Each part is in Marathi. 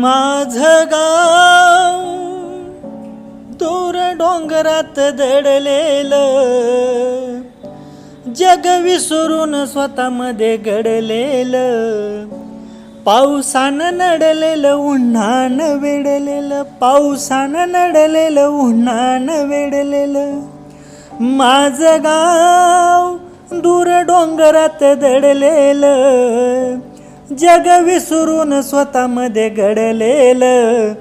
माझ गाव दूर डोंगरात दडलेलं जग विसरून स्वतःमध्ये घडलेलं पावसानं नडलेलं उन्हानं वेडलेलं पावसानं नडलेलं उन्हानं वेडलेलं माझं गाव दूर डोंगरात दडलेलं जग विसरून स्वतःमध्ये घडलेलं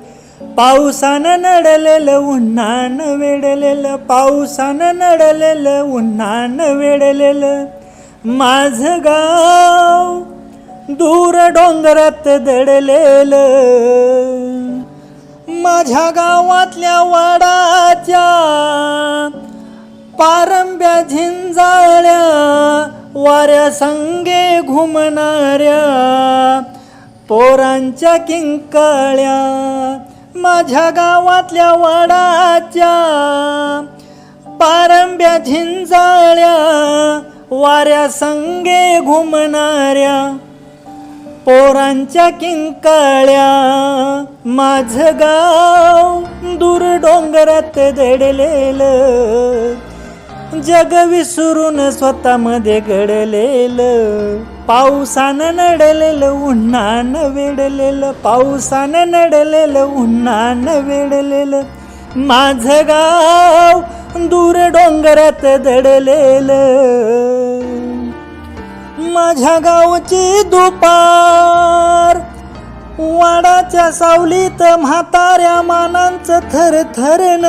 पावसानं नडलेलं उन्हानं वेडलेलं पावसानं नडलेलं उन्हानं वेडलेलं माझं गाव दूर डोंगरात दडलेलं. माझ्या गावातल्या वाडाच्या पारंब्या झिंजाळ्या वाऱ्या संगे घुमणाऱ्या पोरांच्या किंकाळ्या माझ्या गावातल्या वाडाच्या पारंब्या झिंजाळ्या वाऱ्या संगे घुमणाऱ्या पोरांच्या किंकाळ्या माझं गाव दूर डोंगरात दडलेलं. जग विसरून स्वतःमध्ये घडलेलं पावसानं नडलेलं उन्हानं वेडलेलं पावसानं नडलेलं उन्हानं वेडलेलं माझं गाव दूर डोंगरात दडलेलं. माझ्या गावची दुपार वाडाच्या सावलीत म्हाताऱ्या मानांचं थरथरण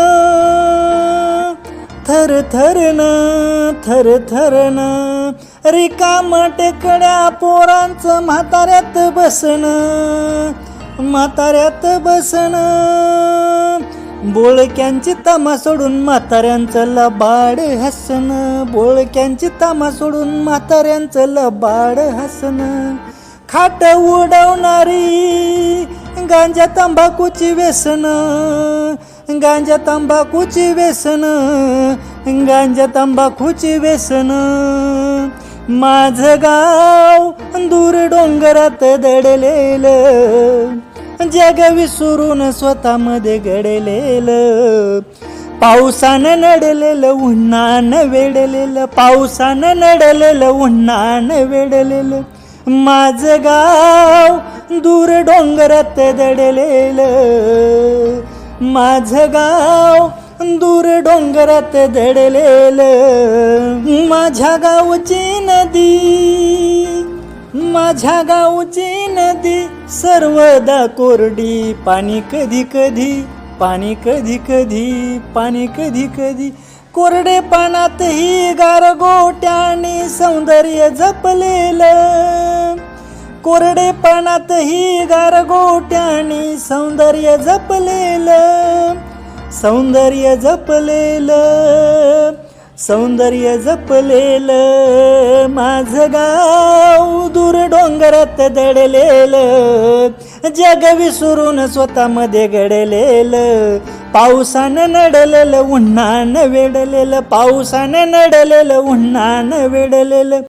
थर थरन थर थरन रिकाम टेकड्या पोरांचं म्हाताऱ्यात बसणं म्हाताऱ्यात बसणं बोळक्यांची तामा सोडून म्हाताऱ्यांचं लबाड हसणं बोळक्यांची तामा सोडून म्हाताऱ्यांचं लबाड हसणं खाट उडवणारी गांजा तंबाखूची व्यसन गांजा तंबाखूची व्यसन गांजा तंबाखूची व्यसन. माझं गाव दूर डोंगरात दडलेलं जग विसरून स्वतःमध्ये घडलेलं. पावसानं नडलेलं उन्हानं वेडलेलं पावसानं नडलेलं उन्हानं वेडलेलं. माझं गाव दूर डोंगरात दडलेलं. माझं गाव दूर डोंगरात दडलेलं. माझ्या गावची नदी माझ्या गावची नदी सर्वदा कोरडी. पाणी कधी कधी पाणी कधी कधी पाणी कधी कधी. कोरडे पानातही गारगोट्याने सौंदर्य जपलेलं. कोरडे पानातही गारगोट्याने सौंदर्य जपलेलं सौंदर्य जपलेलं सौंदर्य जपलेलं. माझं गाव दूर डोंगरात दडलेलं जग विसरून स्वतःमध्ये घडलेलं. पावसानं नडलेलं उन्हानं वेडलेलं पावसानं नडलेलं उन्हानं वेडलेलं.